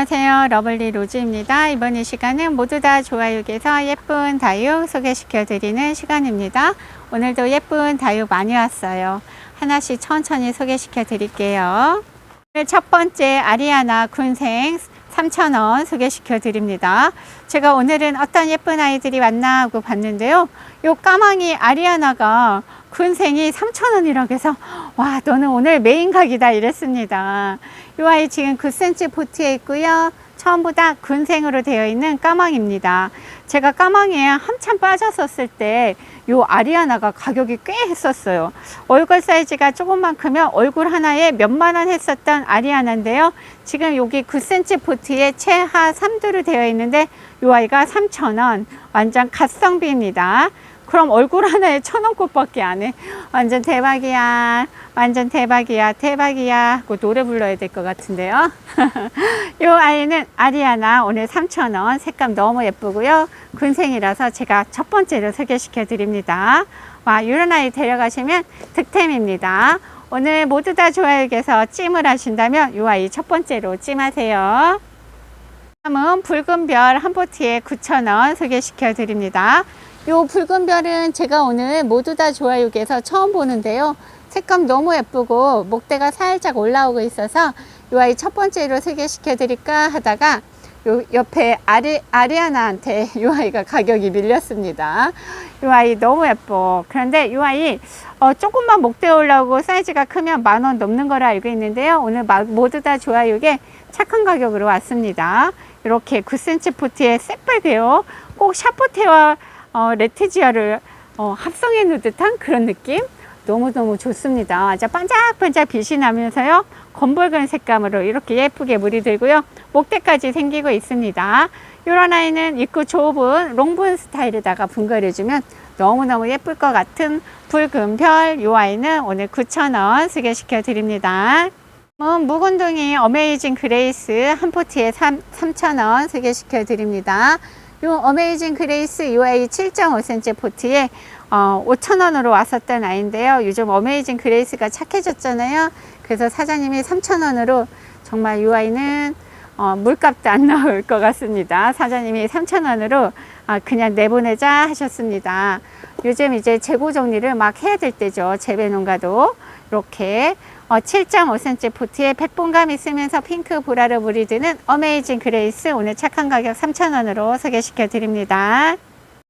안녕하세요. 러블리 로즈입니다. 이번 이 시간은 모두 다 좋아요에서 예쁜 다육 소개시켜 드리는 시간입니다. 오늘도 예쁜 다육 많이 왔어요. 하나씩 천천히 소개시켜 드릴게요. 첫 번째 아리아나 군생 3,000원 소개시켜 드립니다. 제가 오늘은 어떤 예쁜 아이들이 왔나 하고 봤는데요. 요 까망이 아리아나가 군생이 3,000원이라고 해서 와 너는 오늘 메인 각이다 이랬습니다. 이 아이 지금 9cm 포트에 있고요. 처음보다 군생으로 되어 있는 까망입니다. 제가 까망에 한참 빠졌었을 때 이 아리아나가 가격이 꽤 했었어요. 얼굴 사이즈가 조금만 크면 얼굴 하나에 몇만 원 했었던 아리아나인데요. 지금 여기 9cm 포트에 최하 3두로 되어 있는데 이 아이가 3,000원 완전 갓성비입니다. 그럼 얼굴 하나에 천 원꼴밖에 안 해. 완전 대박이야. 완전 대박이야. 대박이야. 하고 노래 불러야 될 것 같은데요. 이 아이는 아리아나 오늘 3,000원. 색감 너무 예쁘고요. 군생이라서 제가 첫 번째로 소개시켜 드립니다. 와, 이런 아이 데려가시면 득템입니다. 오늘 모두 다 좋아요에서 찜을 하신다면 이 아이 첫 번째로 찜하세요. 다음은 붉은 별 한 포트에 9,000원 소개시켜 드립니다. 요 붉은 별은 제가 오늘 모두 다 좋아요에서 처음 보는데요. 색감 너무 예쁘고 목대가 살짝 올라오고 있어서 이 아이 첫 번째로 소개시켜 드릴까 하다가 요 옆에 아리, 아리아나한테 이 아이가 가격이 밀렸습니다. 이 아이 너무 예뻐. 그런데 이 아이 어, 조금만 목대 올라오고 사이즈가 크면 만 원 넘는 걸 알고 있는데요. 오늘 마, 모두 다 좋아요에 착한 가격으로 왔습니다. 이렇게 9cm 포트에 새빨개요. 꼭 샤포테와 어, 레티지아를 어, 합성해 놓은 듯한 그런 느낌 너무너무 좋습니다 아주 반짝반짝 빛이 나면서요 검붉은 색감으로 이렇게 예쁘게 물이 들고요 목대까지 생기고 있습니다 이런 아이는 입구 좁은 롱분 스타일에다가 분갈해주면 너무너무 예쁠 것 같은 붉은 별 이 아이는 오늘 9,000원 소개시켜 드립니다 음, 묵은둥이 어메이징 그레이스 한 포트에 3, 3,000원 소개시켜 드립니다 요 어메이징 그레이스 UA 7.5cm 포트에 어, 5,000원으로 왔었던 아이인데요. 요즘 어메이징 그레이스가 착해졌잖아요. 그래서 사장님이 3,000원으로 정말 이 아이는 어, 물값도 안 나올 것 같습니다. 사장님이 3,000원으로 아, 그냥 내보내자 하셨습니다. 요즘 이제 재고 정리를 막 해야 될 때죠. 재배 농가도 이렇게 어, 7.5cm 포트에 백봉감 있으면서 핑크 보라로 물이 드는 어메이징 그레이스 오늘 착한 가격 3,000원으로 소개시켜 드립니다.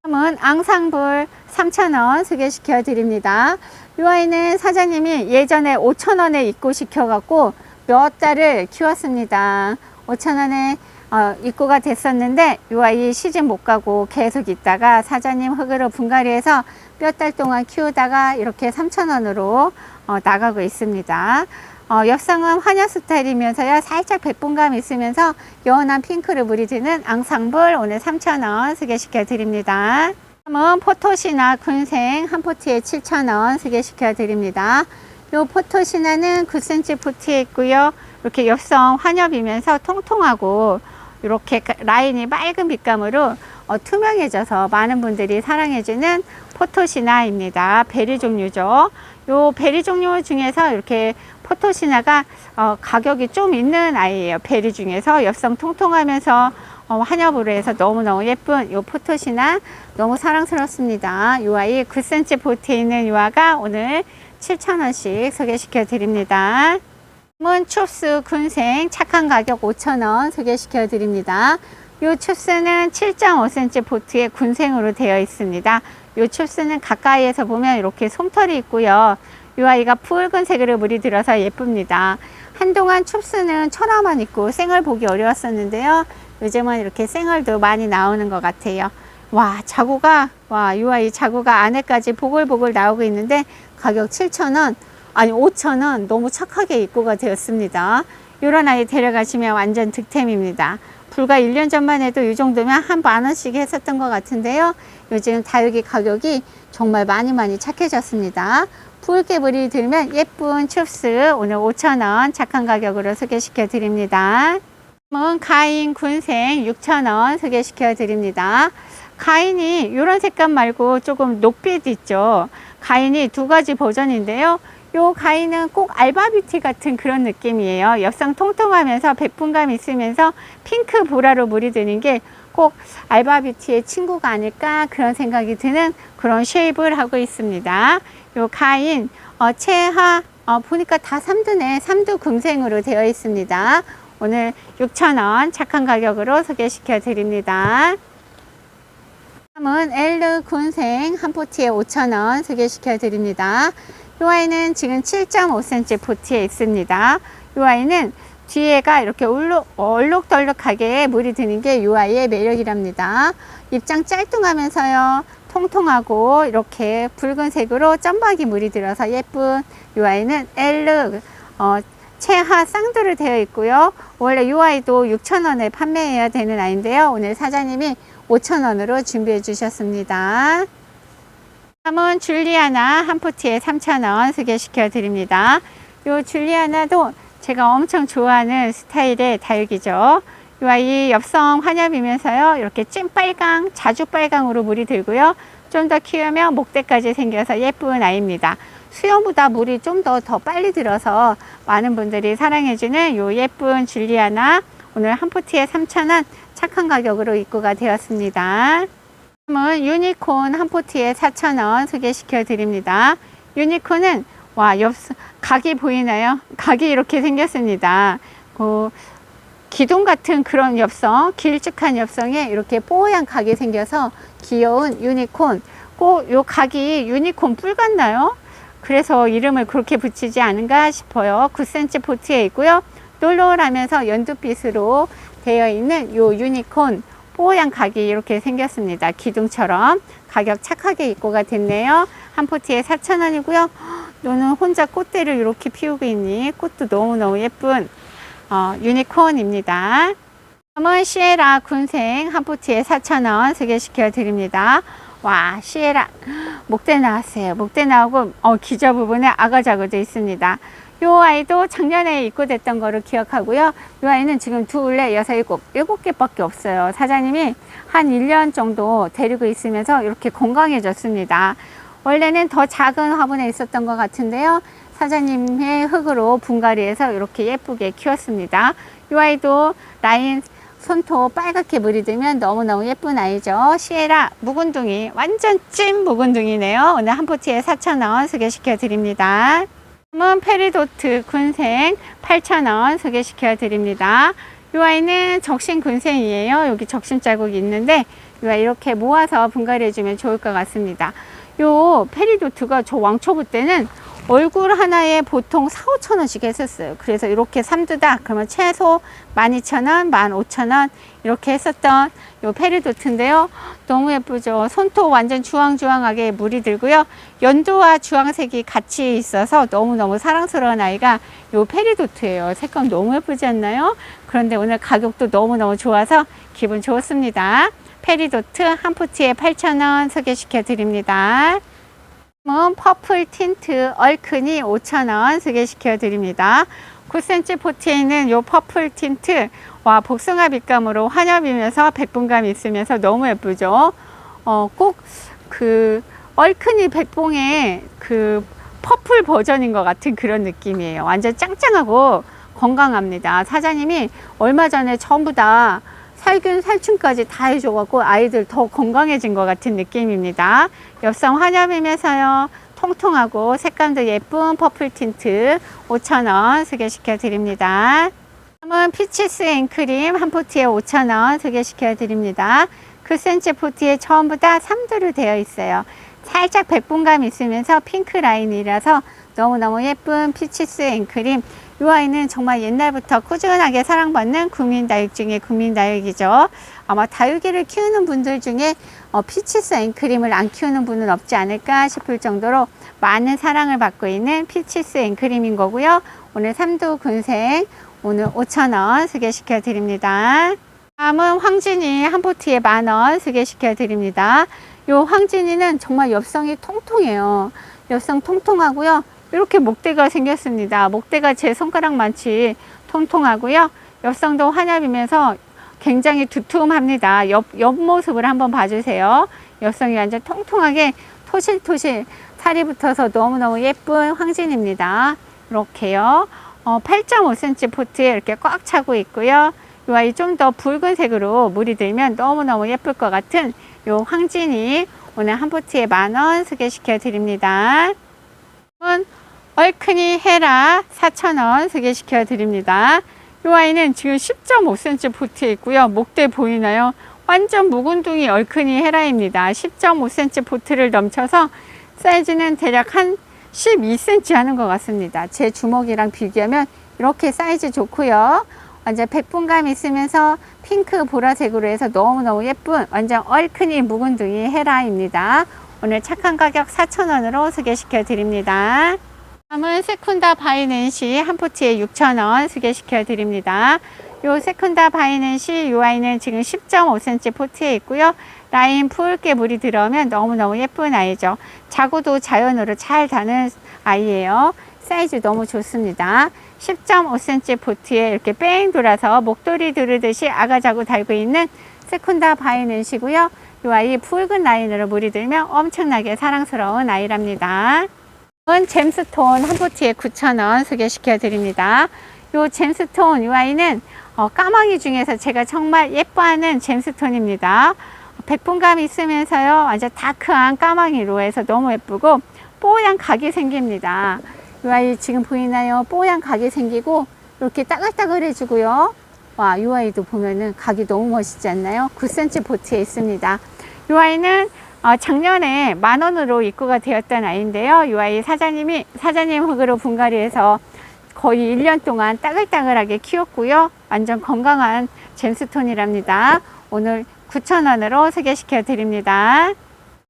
다음은 앙상불 3,000원 소개시켜 드립니다. 이 아이는 사장님이 예전에 5,000원에 입고 시켜 갖고 몇 달을 키웠습니다. 5,000원에 어, 입고가 됐었는데 이 아이 시즌 못 가고 계속 있다가 사장님 흙으로 분갈이해서 몇 달 동안 키우다가 이렇게 3,000원으로 어, 나가고 있습니다. 어, 옆상은 화녀 스타일이면서요 살짝 백분감 있으면서 연한 핑크를 무리드는 앙상블 오늘 3,000원 소개시켜 드립니다. 다음은 포토시나 군생 한 포트에 7,000원 소개시켜 드립니다. 요 포토시나는 9cm 포트에 있고요. 이렇게 옆성 환엽이면서 통통하고 이렇게 라인이 맑은 빛감으로 어, 투명해져서 많은 분들이 사랑해주는 포토시나입니다. 베리 종류죠. 요 베리 종류 중에서 이렇게 포토시나가 어, 가격이 좀 있는 아이예요. 베리 중에서 옆성 통통하면서 어, 환엽으로 해서 너무너무 예쁜 요 포토시나 너무 사랑스럽습니다. 요 아이 9cm 보트에 있는 요 아가 오늘 7,000원씩 소개시켜 드립니다. 문 춥스 군생 착한 가격 5,000원 소개시켜 드립니다. 요 춥스는 7.5cm 보트에 군생으로 되어 있습니다. 요 춥스는 가까이에서 보면 이렇게 솜털이 있고요. 이 아이가 붉은 색으로 물이 들어서 예쁩니다. 한동안 춥스는 천화만 있고 생얼 보기 어려웠었는데요. 요즘은 이렇게 생얼도 많이 나오는 것 같아요. 와 자구가 와이 아이 자구가 안에까지 보글보글 나오고 있는데 가격 7,000원 아니 5,000원 너무 착하게 입고가 되었습니다. 이런 아이 데려가시면 완전 득템입니다. 불과 1년 전만 해도 이 정도면 한 만 원씩 했었던 것 같은데요. 요즘 다육이 가격이 정말 많이 많이 착해졌습니다. 붉게불이 들면 예쁜 춥스 오늘 5,000원 착한 가격으로 소개시켜 드립니다. 다음은 가인 군생 6,000원 소개시켜 드립니다. 가인이 이런 색감 말고 조금 녹빛 있죠. 가인이 두 가지 버전인데요. 요 가위는 꼭 알바뷰티 같은 그런 느낌이에요. 엽성 통통하면서 백분감 있으면서 핑크 보라로 물이 드는 게 꼭 알바뷰티의 친구가 아닐까 그런 생각이 드는 그런 쉐입을 하고 있습니다. 요 가인 어, 체하 어, 보니까 다 3두네 3두 금생으로 되어 있습니다. 오늘 6,000원 착한 가격으로 소개시켜 드립니다. 다음은 엘르 군생 한 포트에 5,000원 소개시켜 드립니다. 이 아이는 지금 7.5cm 포트에 있습니다. 이 아이는 뒤에가 이렇게 울룩, 얼룩덜룩하게 물이 드는 게 이 아이의 매력이랍니다. 입장 짤뚱하면서요. 통통하고 이렇게 붉은색으로 점박이 물이 들어서 예쁜 이 아이는 엘르 어, 최하 쌍두로 되어 있고요. 원래 이 아이도 6,000원에 판매해야 되는 아이인데요. 오늘 사장님이 5,000원으로 준비해 주셨습니다. 다음은 줄리아나 한 포트에 3,000원 소개시켜 드립니다. 이 줄리아나도 제가 엄청 좋아하는 스타일의 다육이죠. 이 아이 엽성 환엽이면서요. 이렇게 찐빨강, 자주빨강으로 물이 들고요. 좀 더 키우면 목대까지 생겨서 예쁜 아이입니다. 수영보다 물이 좀 더 더 빨리 들어서 많은 분들이 사랑해주는 이 예쁜 줄리아나 오늘 한 포트에 3,000원 착한 가격으로 입고가 되었습니다. 다음은 유니콘 한 포트에 4,000원 소개시켜 드립니다. 유니콘은 와, 옆 각이 보이나요? 각이 이렇게 생겼습니다. 그 기둥 같은 그런 엽성, 길쭉한 엽성에 이렇게 뽀얀 각이 생겨서 귀여운 유니콘. 꼭요 각이 유니콘 뿔 같나요? 그래서 이름을 그렇게 붙이지 않은가 싶어요. 9cm 포트에 있고요. 놀놀하면서 연두빛으로 되어 있는 요 유니콘 뽀얀 각이 이렇게 생겼습니다. 기둥처럼 가격 착하게 입고가 됐네요. 한 포트에 4,000원이고요. 너는 혼자 꽃대를 이렇게 피우고 있니? 꽃도 너무너무 예쁜 어, 유니콘입니다. 다음은 시에라 군생 한 포트에 4,000원 소개시켜 드립니다. 와, 시에라 목대 나왔어요. 목대 나오고 어, 기저 부분에 아가자그도 있습니다. 요 아이도 작년에 입고됐던 거를 기억하고요. 이 아이는 지금 둘, 넷, 여섯, 일곱, 일곱 개밖에 없어요. 사장님이 한 1년 정도 데리고 있으면서 이렇게 건강해졌습니다. 원래는 더 작은 화분에 있었던 것 같은데요. 사장님의 흙으로 분갈이해서 이렇게 예쁘게 키웠습니다. 이 아이도 라인 손톱 빨갛게 물이 들면 너무너무 예쁜 아이죠. 시에라 묵은둥이 완전 찐 묵은둥이네요. 오늘 한 포트에 4,000원 소개시켜 드립니다. 다음은 페리도트 군생 8,000원 소개시켜 드립니다. 이 아이는 적신 군생이에요. 여기 적신 자국이 있는데 이 아이 이렇게 모아서 분갈이 해주면 좋을 것 같습니다. 요 페리도트가 저 왕초보 때는 얼굴 하나에 보통 4, 5천 원씩 했었어요. 그래서 이렇게 삼두다 그러면 최소 12,000원, 15,000원 이렇게 했었던 요 페리도트인데요. 너무 예쁘죠. 손톱 완전 주황주황하게 물이 들고요. 연두와 주황색이 같이 있어서 너무너무 사랑스러운 아이가 요 페리도트예요. 색감 너무 예쁘지 않나요? 그런데 오늘 가격도 너무너무 좋아서 기분 좋습니다. 페리도트 한 포트에 8,000원 소개시켜 드립니다. 다음은 퍼플 틴트 얼큰이 5,000원 소개시켜 드립니다. 9cm 포트에 있는 요 퍼플 틴트 와 복숭아 빛감으로 환엽이면서 백분감이 있으면서 너무 예쁘죠. 어, 꼭 그 얼큰이 백봉의 그 퍼플 버전인 것 같은 그런 느낌이에요. 완전 짱짱하고 건강합니다. 사장님이 얼마 전에 전부 다 살균 살충까지 다 해줘갖고 아이들 더 건강해진 것 같은 느낌입니다. 엽성 환엽이면서요. 통통하고 색감도 예쁜 퍼플 틴트 5,000원 소개시켜 드립니다. 다음은 피치스 앵크림 한 포트에 5,000원 소개시켜 드립니다. 9cm 포트에 전부 다 3도로 되어 있어요. 살짝 백분감 있으면서 핑크 라인이라서 너무너무 예쁜 피치스 앵크림 이 아이는 정말 옛날부터 꾸준하게 사랑받는 국민 다육 중에 국민 다육이죠. 아마 다육이를 키우는 분들 중에 어, 피치스 앵크림을 안 키우는 분은 없지 않을까 싶을 정도로 많은 사랑을 받고 있는 피치스 앵크림인 거고요. 오늘 삼도 군생 오늘 5,000원 소개시켜 드립니다. 다음은 황진이 한 포트에 만원 소개시켜 드립니다. 요 황진이는 정말 엽성이 통통해요. 엽성 통통하고요. 이렇게 목대가 생겼습니다. 목대가 제 손가락만치 통통하고요. 엽성도 환엽이면서 굉장히 두툼합니다. 옆, 옆모습을 한번 봐주세요. 엽성이 완전 통통하게 토실토실 살이 붙어서 너무너무 예쁜 황진입니다. 이렇게요. 어, 8.5cm 포트에 이렇게 꽉 차고 있고요. 이 아이 좀 더 붉은색으로 물이 들면 너무너무 예쁠 것 같은 요 황진이 오늘 한 포트에 만원 소개시켜 드립니다. 얼큰이 헤라 4,000원 소개시켜 드립니다. 이 아이는 지금 10.5cm 포트에 있고요. 목대 보이나요? 완전 묵은둥이 얼큰이 헤라입니다. 10.5cm 포트를 넘쳐서 사이즈는 대략 한 12cm 하는 것 같습니다. 제 주먹이랑 비교하면 이렇게 사이즈 좋고요. 완전 백분감 있으면서 핑크 보라색으로 해서 너무너무 예쁜 완전 얼큰이 묵은둥이 헤라입니다. 오늘 착한 가격 4,000원으로 소개시켜 드립니다. 다음은 세쿤다 바이낸시 한 포트에 6,000원 소개시켜 드립니다. 요 세쿤다 바이낸시 요 아이는 지금 10.5cm 포트에 있고요. 라인 붉게 물이 들어오면 너무너무 예쁜 아이죠. 자구도 자연으로 잘 다는 아이예요. 사이즈 너무 좋습니다. 10.5cm 포트에 이렇게 뺑 돌아서 목도리 두르듯이 아가자구 달고 있는 세쿤다 바이낸시고요. 이 아이 붉은 라인으로 물이 들면 엄청나게 사랑스러운 아이랍니다. 이건 잼스톤 한 포트에 9,000원 소개시켜 드립니다. 요 잼스톤 이 아이는 어, 까마귀 중에서 제가 정말 예뻐하는 잼스톤입니다. 백분감 있으면서요 완전 다크한 까마귀로 해서 너무 예쁘고 뽀얀 각이 생깁니다. 이 아이 지금 보이나요? 뽀얀 각이 생기고 이렇게 따글따글해지고요. 와, 이 아이도 보면은 각이 너무 멋있지 않나요? 9cm 보트에 있습니다. 이 아이는 어, 작년에 만 원으로 입고가 되었던 아이인데요. 이 아이 사장님이 사장님 흙으로 분갈이해서 거의 1년 동안 따글따글하게 키웠고요. 완전 건강한 잼스톤이랍니다. 오늘 9,000원으로 소개시켜 드립니다.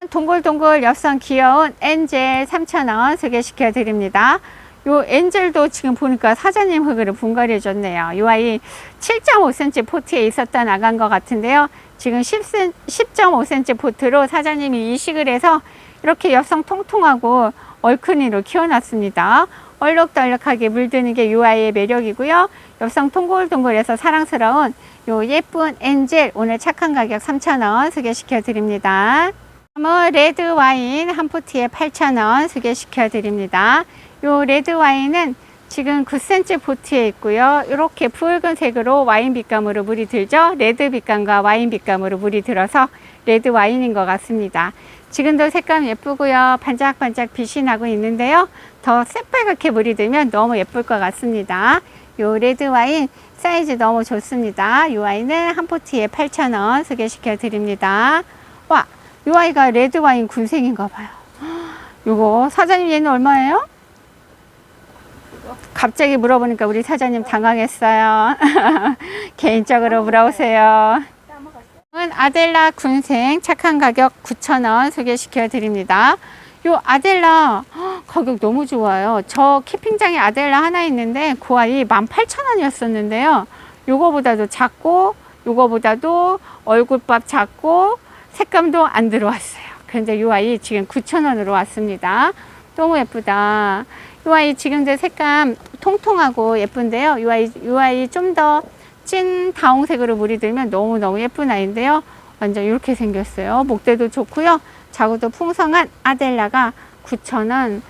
동글동글 엽선 귀여운 엔젤 3,000원 소개시켜 드립니다. 요 엔젤도 지금 보니까 사장님 흙으로 분갈이 해줬네요. 요 아이 7.5cm 포트에 있었던 아간 것 같은데요. 지금 10cm, 10.5cm 포트로 사장님이 이식을 해서 이렇게 엽성 통통하고 얼큰이로 키워놨습니다. 얼룩덜룩하게 물드는 게요 아이의 매력이고요. 엽성 동글동글해서 사랑스러운 요 예쁜 엔젤 오늘 착한 가격 3,000원 소개시켜 드립니다. 다음은 레드 와인 한 포트에 8,000원 소개시켜 드립니다. 요 레드 와인은 지금 9cm 보트에 있고요. 이렇게 붉은색으로 와인 빛감으로 물이 들죠. 레드 빛감과 와인 빛감으로 물이 들어서 레드 와인인 것 같습니다. 지금도 색감 예쁘고요. 반짝반짝 빛이 나고 있는데요. 더 새빨갛게 물이 들면 너무 예쁠 것 같습니다. 요 레드 와인 사이즈 너무 좋습니다. 이 와인은 한 포트에 8,000원 소개시켜 드립니다. 와, 이 아이가 레드 와인 군생인가 봐요. 요거 사장님 얘는 얼마예요? 갑자기 물어보니까 우리 사장님 당황했어요. 개인적으로 물어보세요. 은 아델라 군생 착한 가격 9,000원 소개시켜 드립니다. 요 아델라 헉, 가격 너무 좋아요. 저 키핑장에 아델라 하나 있는데 그 아이 18,000원이었었는데요. 요거보다도 작고 요거보다도 얼굴밥 작고 색감도 안 들어왔어요. 그런데 요 아이 지금 9,000원으로 왔습니다. 너무 예쁘다. 요 아이 지금도 색감 통통하고 예쁜데요. 요 아이, 요 아이 좀 더 찐 다홍색으로 물이 들면 너무너무 예쁜 아이인데요. 완전 이렇게 생겼어요. 목대도 좋고요. 자구도 풍성한 아델라가 9,000원.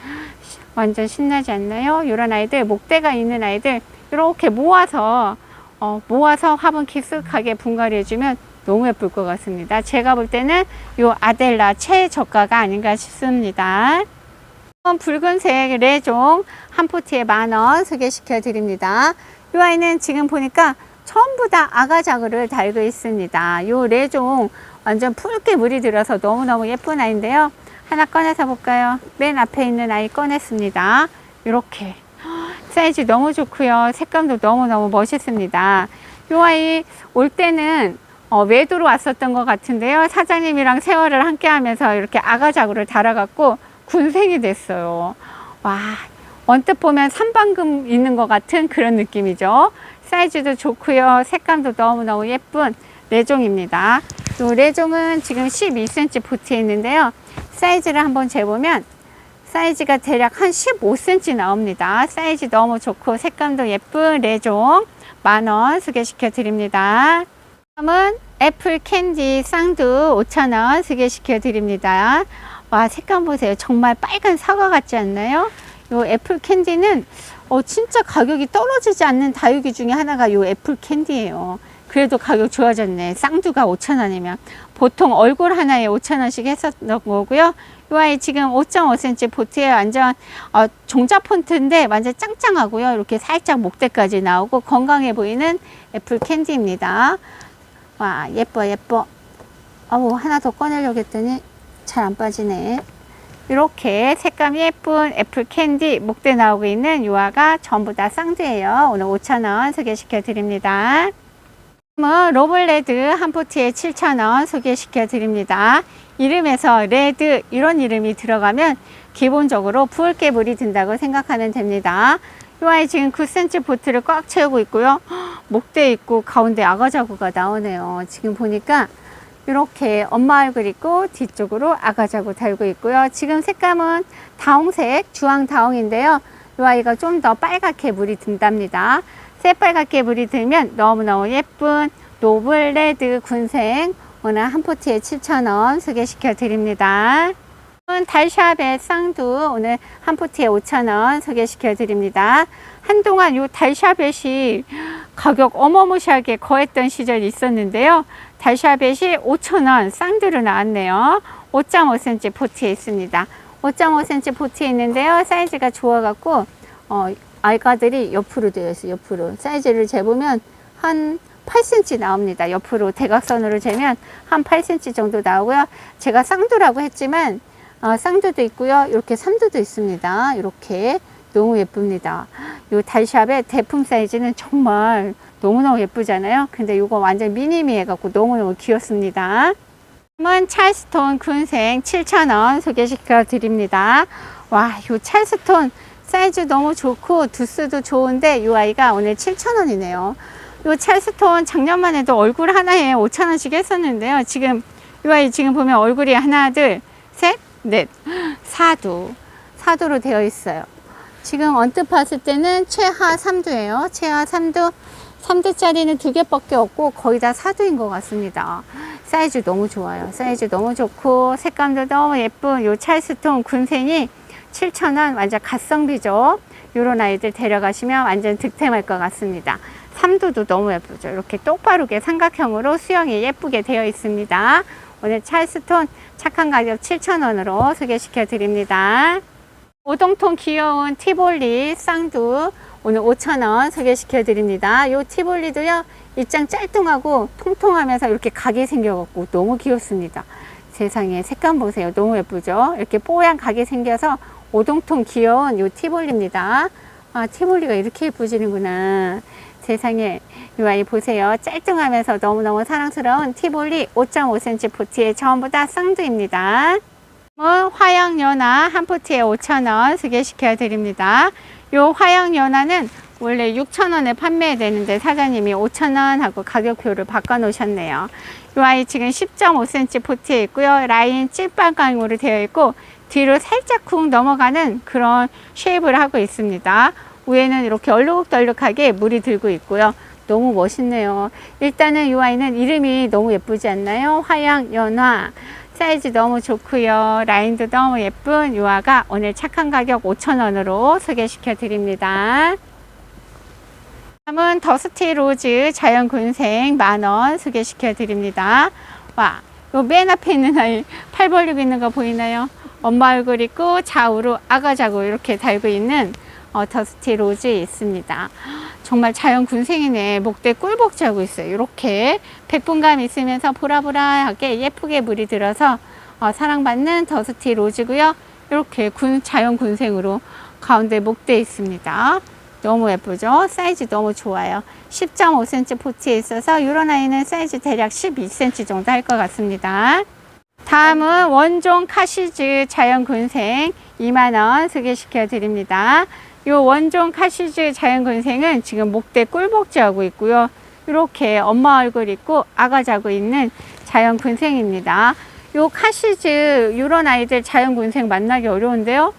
완전 신나지 않나요? 이런 아이들, 목대가 있는 아이들, 이렇게 모아서, 어, 모아서 화분 키스하게 분갈이 해주면 너무 예쁠 것 같습니다. 제가 볼 때는 이 아델라 최저가가 아닌가 싶습니다. 붉은색 레종 한 포트에 만원 소개시켜 드립니다. 이 아이는 지금 보니까 전부 다 아가자그를 달고 있습니다. 이 레종 완전 붉게 물이 들어서 너무너무 예쁜 아이인데요. 하나 꺼내서 볼까요? 맨 앞에 있는 아이 꺼냈습니다. 이렇게 사이즈 너무 좋고요. 색감도 너무너무 멋있습니다. 이 아이 올 때는 어, 외도로 왔었던 것 같은데요. 사장님이랑 세월을 함께 하면서 이렇게 아가자구를 달아갖고 군생이 됐어요. 와, 언뜻 보면 삼방금 있는 것 같은 그런 느낌이죠. 사이즈도 좋고요. 색감도 너무너무 예쁜 레종입니다. 이 레종은 지금 12cm 보트에 있는데요. 사이즈를 한번 재보면 사이즈가 대략 한 15cm 나옵니다. 사이즈 너무 좋고 색감도 예쁜 레종 만원 소개시켜 드립니다. 다음은 애플 캔디 쌍두 5,000원 소개시켜 드립니다. 와, 색감 보세요. 정말 빨간 사과 같지 않나요? 요 애플 캔디는 어, 진짜 가격이 떨어지지 않는 다육이 중에 하나가 요 애플 캔디예요. 그래도 가격 좋아졌네. 쌍두가 5,000원이면 보통 얼굴 하나에 5,000원씩 했었던 거고요. 이 아이 지금 5.5cm 보트에 완전 어, 종자 폰트인데 완전 짱짱하고요. 이렇게 살짝 목대까지 나오고 건강해 보이는 애플 캔디입니다. 와 예뻐 예뻐. 어우 하나 더 꺼내려고 했더니 잘 안 빠지네. 이렇게 색감 예쁜 애플 캔디 목대 나오고 있는 유아가 전부 다 쌍두예요. 오늘 5,000원 소개시켜 드립니다. 로블레드 한 포트에 7,000원 소개시켜 드립니다. 이름에서 레드 이런 이름이 들어가면 기본적으로 붉게 물이 든다고 생각하면 됩니다. 이 아이 지금 9cm 보트를 꽉 채우고 있고요. 목대 있고 가운데 악어 자구가 나오네요. 지금 보니까 이렇게 엄마 얼굴 있고 뒤쪽으로 아가 자구 달고 있고요. 지금 색감은 다홍색 주황 다홍인데요. 이 아이가 좀 더 빨갛게 물이 든답니다. 새빨갛게 물이 들면 너무너무 예쁜 노블 레드 군생 오늘 한 포트에 7,000원 소개시켜 드립니다. 달샤벳 쌍두 오늘 한 포트에 5,000원 소개시켜 드립니다. 한동안 요 달샤벳이 가격 어마무시하게 거했던 시절이 있었는데요. 달샤벳이 5,000원 쌍두로 나왔네요. 5.5cm 포트에 있습니다. 5.5cm 포트에 있는데요. 사이즈가 좋아갖고 어, 알가들이 옆으로 되어 있어요. 옆으로 사이즈를 재보면 한 8cm 나옵니다. 옆으로 대각선으로 재면 한 8cm 정도 나오고요. 제가 쌍두라고 했지만 어, 쌍두도 있고요. 이렇게 삼두도 있습니다. 이렇게 너무 예쁩니다. 이 달샵의 대품 사이즈는 정말 너무너무 예쁘잖아요. 근데 이거 완전 미니미 해갖고 너무너무 귀엽습니다. 다음은 찰스톤 군생 7,000원 소개시켜 드립니다. 와, 이 찰스톤 사이즈 너무 좋고 두수도 좋은데 이 아이가 오늘 7,000원이네요. 이 찰스톤 작년만 해도 얼굴 하나에 5,000원씩 했었는데요. 지금 이 아이 지금 보면 얼굴이 하나, 둘, 셋, 넷, 사두. 사두로 되어 있어요. 지금 언뜻 봤을 때는 최하 3두예요. 최하 3두. 3두짜리는 두 개밖에 없고 거의 다 사두인 것 같습니다. 사이즈 너무 좋아요. 사이즈 너무 좋고 색감도 너무 예쁜 요 찰스톤 군생이 7,000원 완전 갓성비죠. 요런 아이들 데려가시면 완전 득템할 것 같습니다. 삼두도 너무 예쁘죠. 이렇게 똑바르게 삼각형으로 수영이 예쁘게 되어 있습니다. 오늘 찰스톤 착한 가격 7,000원으로 소개시켜 드립니다. 오동통 귀여운 티볼리 쌍두 오늘 5,000원 소개시켜 드립니다. 이 티볼리도요, 입장 짤뚱하고 통통하면서 이렇게 각이 생겨갖고 너무 귀엽습니다. 세상에 색감 보세요. 너무 예쁘죠? 이렇게 뽀얀 각이 생겨서 오동통 귀여운 이 티볼리입니다. 아, 티볼리가 이렇게 예쁘지는구나. 세상에 이 아이 보세요. 짤뚱하면서 너무너무 사랑스러운 티볼리 5.5cm 포트에 전부 다 쌍두입니다. 뭐 화양연화 한 포트에 5,000원 소개시켜 드립니다. 요 화양연화는 원래 6,000원에 판매되는데 사장님이 5,000원 하고 가격표를 바꿔 놓으셨네요. 이 아이 지금 10.5cm 포트에 있고요. 라인 찔방광으로 되어 있고 뒤로 살짝 쿵 넘어가는 그런 쉐입을 하고 있습니다. 위에는 이렇게 얼룩덜룩하게 물이 들고 있고요. 너무 멋있네요. 일단은 이 아이는 이름이 너무 예쁘지 않나요? 화양연화. 사이즈 너무 좋고요. 라인도 너무 예쁜 유아가 오늘 착한 가격 5,000원으로 소개시켜 드립니다. 다음은 더스티 로즈 자연 군생 만원 소개시켜 드립니다. 와, 요맨 앞에 있는 아이 팔 벌리고 있는 거 보이나요? 엄마 얼굴 있고 좌우로 아가자고 이렇게 달고 있는 어, 더스티 로즈 있습니다. 정말 자연 군생이네. 목대 꿀복 자고 있어요. 이렇게 백분감 있으면서 보라보라하게 예쁘게 물이 들어서 어, 사랑받는 더스티 로즈고요. 이렇게 군 자연 군생으로 가운데 목대 있습니다. 너무 예쁘죠? 사이즈 너무 좋아요. 10.5cm 포트에 있어서 이런 아이는 사이즈 대략 12cm 정도 할 것 같습니다. 다음은 원종 카시즈 자연군생 2만원 소개시켜 드립니다. 이 원종 카시즈 자연군생은 지금 목대 꿀복지 하고 있고요. 이렇게 엄마 얼굴 있고 아가 자고 있는 자연군생입니다. 요 카시즈 이런 아이들 자연군생 만나기 어려운데요.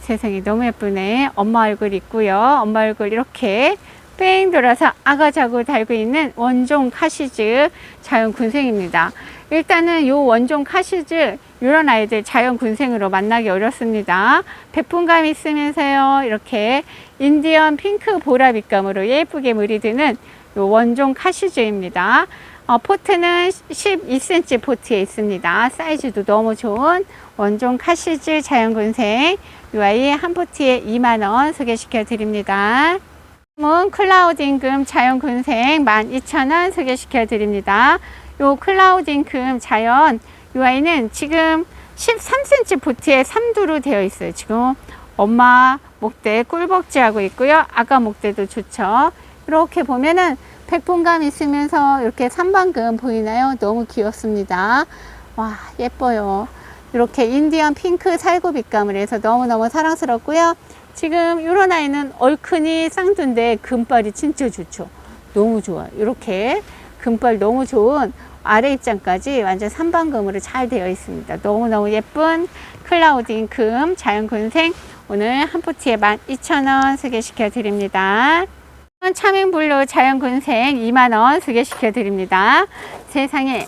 세상에 너무 예쁘네. 엄마 얼굴 있고요. 엄마 얼굴 이렇게 뺑 돌아서 아가 자고 달고 있는 원종 카시즈 자연 군생입니다. 일단은 요 원종 카시즈 이런 아이들 자연 군생으로 만나기 어렵습니다. 백분감 있으면서요 이렇게 인디언 핑크 보라빛감으로 예쁘게 물이 드는 요 원종 카시즈입니다. 어, 포트는 12cm 포트에 있습니다. 사이즈도 너무 좋은 원종 카시즈 자연군생 이 아이 한 포트에 2만원 소개시켜 드립니다. 클라우드 임금 자연군생 12,000원 소개시켜 드립니다. 요 클라우드 임금 자연 이 아이는 지금 13cm 포트에 3두로 되어 있어요. 지금 엄마 목대 꿀벅지 하고 있고요. 아가 목대도 좋죠. 이렇게 보면은 백분감 있으면서 이렇게 삼방금 보이나요? 너무 귀엽습니다. 와, 예뻐요. 이렇게 인디언 핑크 살구빛감을 해서 너무너무 사랑스럽고요. 지금 이런 아이는 얼큰이 쌍두인데 금발이 진짜 좋죠. 너무 좋아요. 이렇게 금발 너무 좋은 아래 입장까지 완전 삼방금으로 잘 되어 있습니다. 너무너무 예쁜 클라우딩 금 자연군생 오늘 한 포트에 12,000원 소개시켜 드립니다. 차밍블루 자연군생 2만원 소개시켜 드립니다. 세상에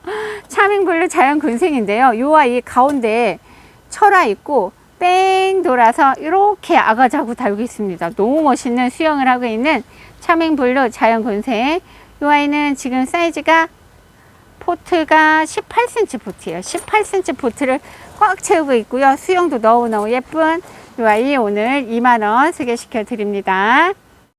차밍블루 자연군생인데요. 요 아이 가운데 철화 있고 뺑 돌아서 이렇게 아가자구 달고 있습니다. 너무 멋있는 수영을 하고 있는 차밍블루 자연군생 요 아이는 지금 사이즈가 포트가 18cm 포트예요. 18cm 포트를 꽉 채우고 있고요. 수영도 너무너무 예쁜 요 아이 오늘 2만원 소개시켜 드립니다.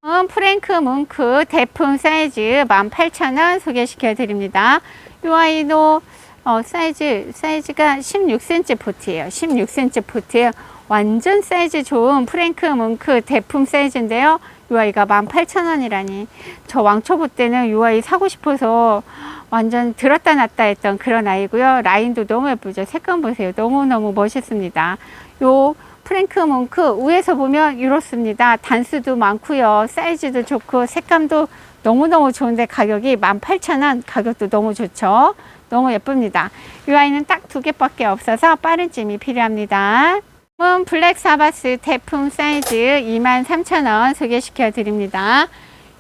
음, 프랭크 뭉크 대품 사이즈 18,000원 소개시켜 드립니다. 이 아이도 어, 사이즈 사이즈가 16cm 포트예요. 16cm 포트예요. 완전 사이즈 좋은 프랭크 뭉크 대품 사이즈인데요. 이 아이가 18,000원이라니. 저 왕초보 때는 이 아이 사고 싶어서 완전 들었다 놨다 했던 그런 아이고요. 라인도 너무 예쁘죠. 색감 보세요. 너무너무 멋있습니다. 요 프랭크 몽크 위에서 보면 이렇습니다. 단수도 많고요. 사이즈도 좋고 색감도 너무너무 좋은데 가격이 18,000원 가격도 너무 좋죠. 너무 예쁩니다. 이 아이는 딱 두 개밖에 없어서 빠른 찜이 필요합니다. 은 블랙 사바스 태풍 사이즈 23,000원 소개시켜 드립니다.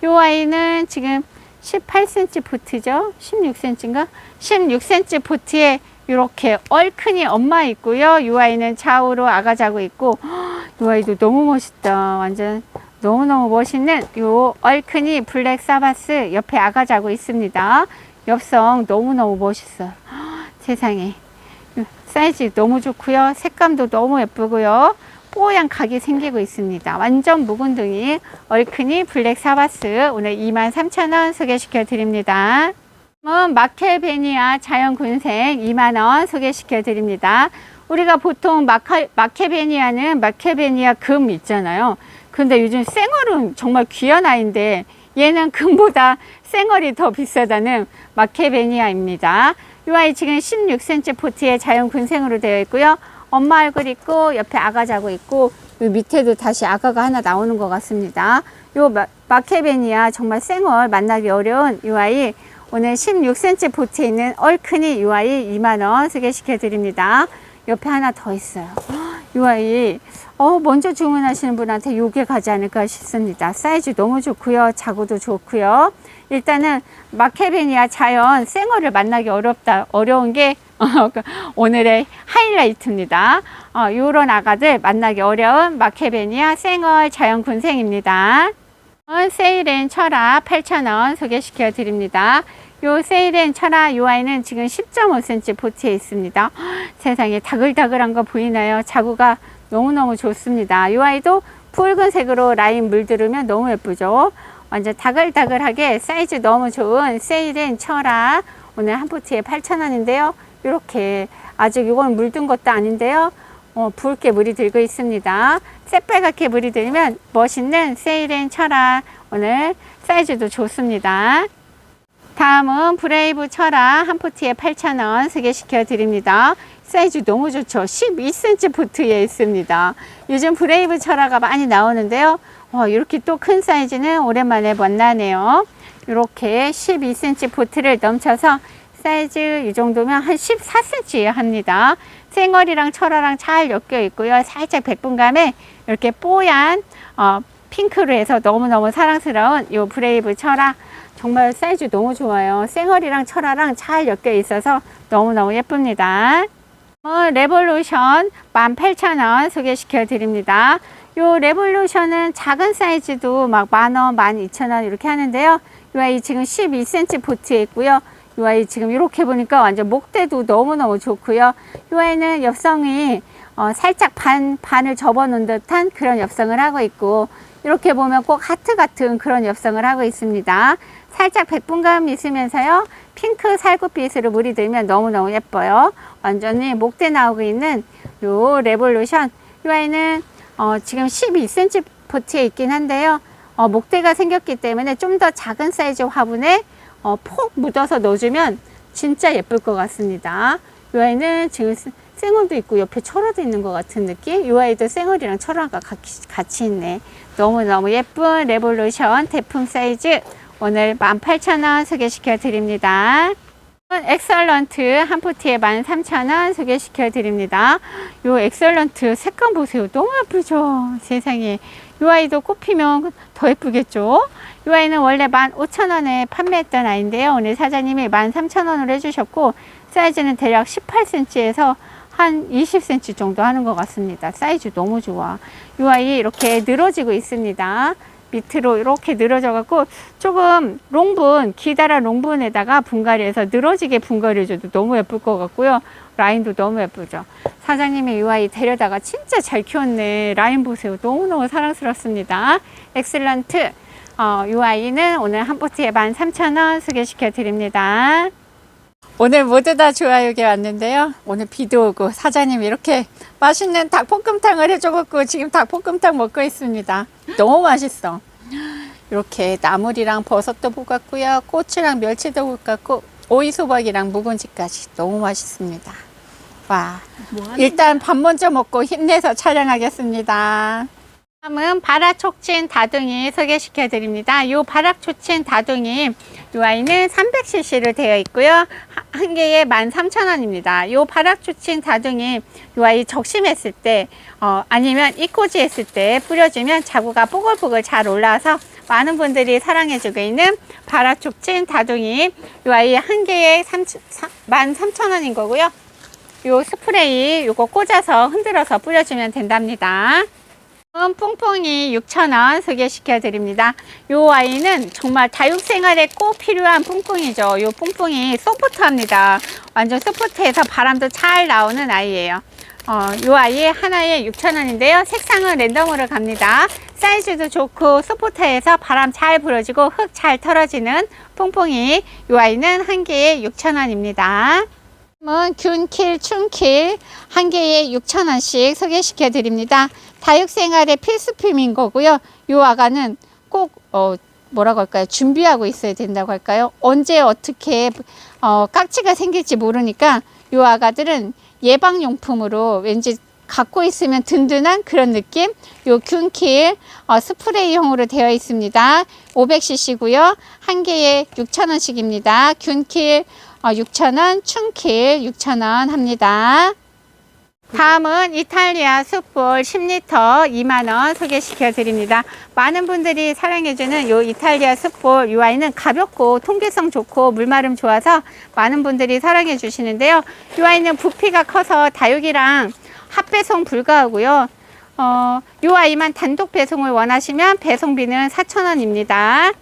이 아이는 지금 18cm 포트죠. 16cm인가? 16cm 포트에 이렇게 얼큰이 엄마 있고요. 이 아이는 좌우로 아가 자고 있고 이 아이도 너무 멋있다. 완전 너무너무 멋있는 이 얼큰이 블랙 사바스 옆에 아가 자고 있습니다. 엽성 너무너무 멋있어요. 세상에 사이즈 너무 좋고요. 색감도 너무 예쁘고요. 뽀얀 각이 생기고 있습니다. 완전 묵은둥이 얼큰이 블랙 사바스 오늘 23,000원 소개시켜 드립니다. 다음은 마케베니아 자연군생 2만원 소개시켜 드립니다. 우리가 보통 마카, 마케베니아는 마케베니아 금 있잖아요. 근데 요즘 생얼은 정말 귀한 아이인데 얘는 금보다 생얼이 더 비싸다는 마케베니아입니다. 이 아이 지금 16cm 포트에 자연 군생으로 되어 있고요. 엄마 얼굴 있고 옆에 아가 자고 있고 이 밑에도 다시 아가가 하나 나오는 것 같습니다. 요 마, 마케베니아 정말 생얼 만나기 어려운 이 아이 오늘 16cm 보트에 있는 얼큰이 이 아이 2만원 소개시켜 드립니다. 옆에 하나 더 있어요. 이 아이 어, 먼저 주문하시는 분한테 요게 가지 않을까 싶습니다. 사이즈 너무 좋고요. 자고도 좋고요. 일단은 마케베니아 자연 생얼을 만나기 어렵다 어려운 게 오늘의 하이라이트입니다. 어, 요런 아가들 만나기 어려운 마케베니아 생얼 자연 군생입니다. 세일엔 철아 8,000원 소개시켜 드립니다. 요 세일엔 철아 요 아이는 지금 10.5cm 보트에 있습니다. 세상에 다글다글한 거 보이나요? 자구가 너무너무 좋습니다. 요 아이도 붉은색으로 라인 물들으면 너무 예쁘죠? 완전 다글다글하게 사이즈 너무 좋은 세일엔 철아 오늘 한 포트에 8,000원인데요. 이렇게 아직 이건 물든 것도 아닌데요. 어, 붉게 물이 들고 있습니다. 새빨갛게 물이 들면 멋있는 세일엔 철아 오늘 사이즈도 좋습니다. 다음은 브레이브 철아 한 포트에 8,000원 소개시켜 드립니다. 사이즈 너무 좋죠. 12cm 포트에 있습니다. 요즘 브레이브 철아가 많이 나오는데요. 와, 이렇게 또 큰 사이즈는 오랜만에 만나네요. 이렇게 12cm 포트를 넘쳐서 사이즈 이 정도면 한 14cm 합니다. 생얼이랑 철화랑 잘 엮여 있고요. 살짝 백분감에 이렇게 뽀얀 어, 핑크로 해서 너무너무 사랑스러운 요 브레이브 철화 정말 사이즈 너무 좋아요. 생얼이랑 철화랑 잘 엮여 있어서 너무너무 예쁩니다. 어, 레볼루션 18,000원 소개시켜 드립니다. 요 레볼루션은 작은 사이즈도 막 만원, 12,000원 이렇게 하는데요. 이 아이 지금 12cm 보트에 있고요. 이 아이 지금 이렇게 보니까 완전 목대도 너무너무 좋고요. 이 아이는 엽성이 어, 살짝 반, 반을 접어 놓은 듯한 그런 엽성을 하고 있고 이렇게 보면 꼭 하트 같은 그런 엽성을 하고 있습니다. 살짝 백분감이 있으면서요. 핑크 살구빛으로 물이 들면 너무너무 예뻐요. 완전히 목대 나오고 있는 요 레볼루션. 이 아이는 어, 지금 12cm 포트에 있긴 한데요. 어, 목대가 생겼기 때문에 좀 더 작은 사이즈 화분에 어, 폭 묻어서 넣어주면 진짜 예쁠 것 같습니다. 이 아이는 지금 스- 생얼도 있고 옆에 철화도 있는 것 같은 느낌? 이 아이도 생얼이랑 철화가 같이, 같이 있네. 너무너무 예쁜 레볼루션 대품 사이즈 오늘 18,000원 소개시켜 드립니다. 엑설런트 한 포트에 13,000원 소개시켜 드립니다. 요 엑설런트 색감 보세요. 너무 예쁘죠? 세상에. 요 아이도 꽃피면 더 예쁘겠죠? 요 아이는 원래 15,000원에 판매했던 아이인데요. 오늘 사장님이 13,000원으로 해주셨고, 사이즈는 대략 18cm에서 한 20cm 정도 하는 것 같습니다. 사이즈 너무 좋아. 요 아이 이렇게 늘어지고 있습니다. 밑으로 이렇게 늘어져 갖고 조금 롱분 기다란 롱분에다가 분갈이해서 늘어지게 분갈이해줘도 너무 예쁠 것 같고요. 라인도 너무 예쁘죠. 사장님이 이 아이 데려다가 진짜 잘 키웠네. 라인 보세요. 너무너무 사랑스럽습니다. 엑셀런트. 어, 이 아이는 오늘 한 포트에 13,000원 소개시켜 드립니다 오늘 모두 다 좋아요게 왔는데요. 오늘 비도 오고 사장님 이렇게 맛있는 닭볶음탕을 해줘갖고 지금 닭볶음탕 먹고 있습니다. 너무 맛있어. 이렇게 나물이랑 버섯도 볶았고요. 고추랑 멸치도 볶았고 오이소박이랑 묵은지까지 너무 맛있습니다. 와, 일단 밥 먼저 먹고 힘내서 촬영하겠습니다. 다음은 바라촉진 다둥이 소개시켜 드립니다. 이 바라촉진 다둥이 이 아이는 300cc로 되어 있고요. 하- 한 개에 13,000원입니다. 이 바라촉진 다둥이 이 아이 적심했을 때 어, 아니면 이꼬지 했을 때 뿌려주면 자구가 뽀글뽀글 잘 올라와서 많은 분들이 사랑해주고 있는 바라촉진 다둥이 이 아이 한 개에 13,000원인 거고요. 요 스프레이 요거 꽂아서 흔들어서 뿌려주면 된답니다. 퐁퐁이 6,000원 소개시켜 드립니다. 요 아이는 정말 다육생활에 꼭 필요한 퐁퐁이죠. 요 퐁퐁이 소프트합니다. 완전 소프트해서 바람도 잘 나오는 아이예요. 어, 요 아이 하나에 6,000원인데요. 색상은 랜덤으로 갑니다. 사이즈도 좋고 소프트해서 바람 잘 불어지고 흙 잘 털어지는 퐁퐁이 요 아이는 한 개에 6,000원입니다. 다음은 균킬, 춘킬 한 개에 6,000원씩 소개시켜 드립니다. 다육생활의 필수품인 거고요. 요 아가는 꼭 어, 뭐라고 할까요? 준비하고 있어야 된다고 할까요? 언제 어떻게 어, 깍지가 생길지 모르니까 요 아가들은 예방용품으로 왠지 갖고 있으면 든든한 그런 느낌. 요 균킬 어, 스프레이형으로 되어 있습니다. 500cc고요. 한 개에 6,000원씩입니다. 균킬 어, 6,000원, 춘킬 6,000원 합니다. 다음은 이탈리아 숯볼 10리터 2만원 소개시켜 드립니다. 많은 분들이 사랑해주는 요 이탈리아 이 아이는 가볍고 통기성 좋고 물마름 좋아서 많은 분들이 사랑해 주시는데요. 이 아이는 부피가 커서 다육이랑 합배송 불가하고요. 어, 요 아이만 단독 배송을 원하시면 배송비는 4,000원입니다.